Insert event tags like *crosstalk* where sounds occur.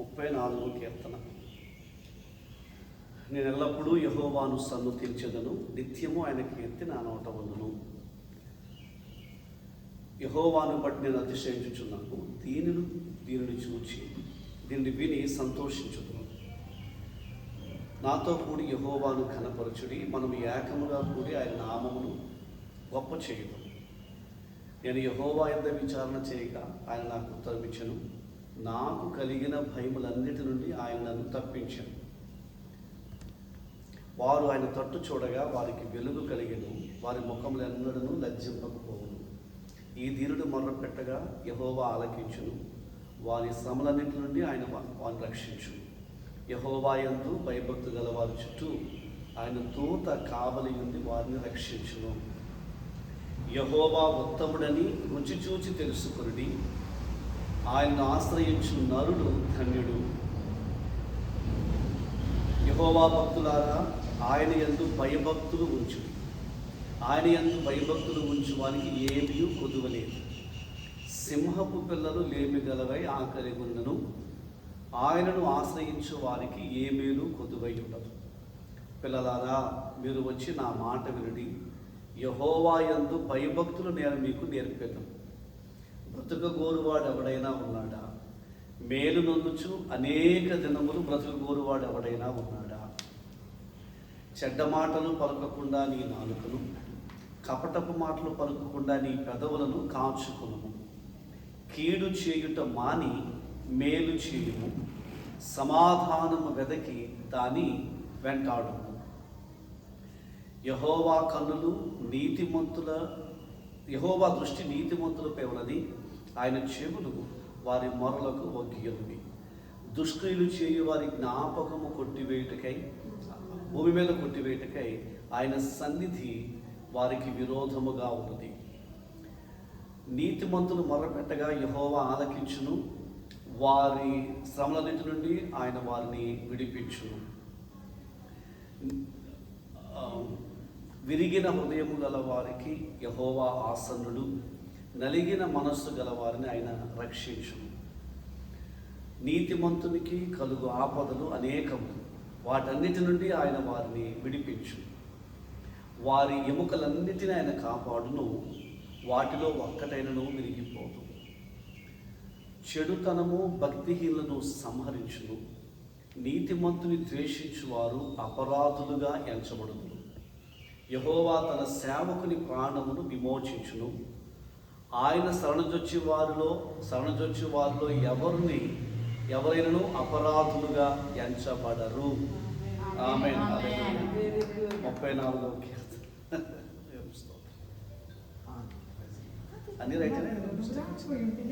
ముప్పై నాలుగు కీర్తన. నేను ఎల్లప్పుడూ యహోవాను సన్ను తీర్చెదను నిత్యము ఆయన కీర్తి నా నోట ఉండును యహోవాను బట్టి నేను అతిశయించుచున్నాను దీనిని దీనిని చూచి దీన్ని విని సంతోషించుతున్నాను నాతో కూడి యహోవాను కనపరచుడి మనం ఏకముగా కూడి ఆయన నామమును గొప్ప చేయదు నేను యహోవా ఎంత విచారణ చేయగా ఆయన నాకు ఉత్తరమిచ్చను. నాకు కలిగిన భయములన్నిటి నుండి ఆయన నన్ను తప్పించాను వారు ఆయన తట్టు చూడగా వారికి వెలుగు కలిగను. వారి ముఖములు ఎన్నడను లజ్జింపకపోవును. ఈ ధీరుడు మొర్ర పెట్టగా యహోవా ఆలకించును. వారి శ్రమలన్నిటి నుండి ఆయన వారిని రక్షించు యహోవా ఎందు భయభక్తు గల వారి చుట్టూ ఆయన దూత కావలి ఉండి వారిని రక్షించును. యహోవా ఉత్తముడని రుచి చూచి తెలుసుకుని ఆయన్ను ఆశ్రయించు నరుడు ధన్యుడు. యహోవా భక్తులారా ఆయన ఎందు భయభక్తులు ఉంచు ఆయన ఎందు భయభక్తులు ఉంచు వారికి ఏమీ కొదువలేదు. సింహపు పిల్లలు లేమిగలవై ఆకలి గుండను ఆయనను ఆశ్రయించు వారికి ఏ మేలు కొదువై ఉండదు. పిల్లలారా మీరు వచ్చి నా మాట వినడి. యహోవా ఎందు భయభక్తులు నేను మీకు నేర్పేదాను బ్రతుకగోరువాడు ఎవడైనా ఉన్నాడా? మేలు నొందుచు అనేక దినములు బ్రతుకగోరువాడు ఎవడైనా ఉన్నాడా? చెడ్డ మాటలు పలకకుండా నీ నాలుకను కపటపు మాటలు పలుకకుండా నీ పెదవులను కాచుకును కీడు చేయుట మాని మేలు చేయుము. సమాధానము వెదకి దాని వెంటాడుము. యహోవా కన్నులు నీతిమంతుల యహోవా దృష్టి నీతిమంతులపై ఉన్నది. ఆయన చెవులు వారి మొరలకు ఒగ్గియలువి దుష్క్రియలు చేయు వారి జ్ఞాపకము కొట్టివేయుటకై భూమి మీద కొట్టివేయుటకై ఆయన సన్నిధి వారికి విరోధముగా ఉన్నది. నీతిమంతులు మొరపెట్టగా యహోవా ఆలకించును. వారి శ్రమలన్నిటి నుండి ఆయన వారిని విడిపించును. విరిగిన హృదయము గల వారికి యహోవా ఆసన్నుడు. నలిగిన మనస్సు గల వారిని ఆయన రక్షించును. నీతిమంతునికి కలుగు ఆపదలు అనేకము. వాటన్నిటి నుండి ఆయన వారిని విడిపించు వారి ఎముకలన్నిటిని ఆయన కాపాడును. వాటిలో ఒక్కటైనను విరిగిపోదు. చెడుతనము భక్తిహీనను సంహరించును. నీతిమంతుని ద్వేషించువారు అపరాధులుగా ఎంచబడును యహోవా తన సేవకుని ప్రాణమును విమోచించును. ఆయన శరణజొచ్చి వారిలో శరణజొచ్చి వారిలో ఎవరిని ఎవరైనను అపరాధులుగా ఎంచబడరు. ఆమె ముప్పై నాలుగో. *laughs* అన్ని రైతులే పట్టుకుని